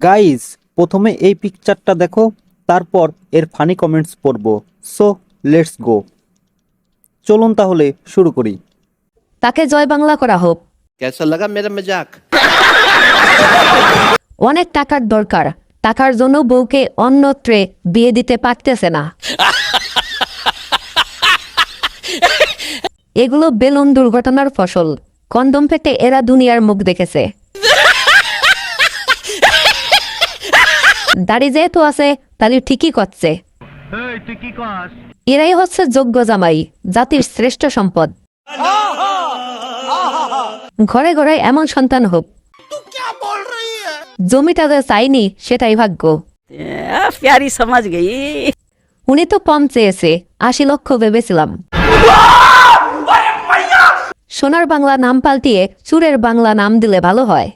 Guys প্রথমে এই পিকচারটা দেখো তারপর এর ফানি কমেন্টস পড়ব সো লেটস গো চলুন তাহলে শুরু করি তাকে জয় বাংলা করা হোক कैसा लगा मेरा मजाक অনেক টাকার দরকার টাকার জন্য বউকে অন্যত্রে বিয়ে দিতে পারতেছে না এগুলো বেলুন দুর্ঘটনার ফসল কন্ডম পেটে এরা দুনিয়ার মুখ দেখেছে দাড়ি যেহেতু আছে তাহলে ঠিকই করছে। এরাই হচ্ছে যোগ্য জামাই জাতির শ্রেষ্ঠ সম্পদ। ঘরে ঘরে এমন সন্তান হোক। জমি তাদের চাইনি সেটাই ভাগ্য। উনি তো কম চেয়েছে আশি লক্ষ ভেবেছিলাম। সোনার বাংলা নাম পাল্টিয়ে চুরের বাংলা নাম দিলে ভালো হয়।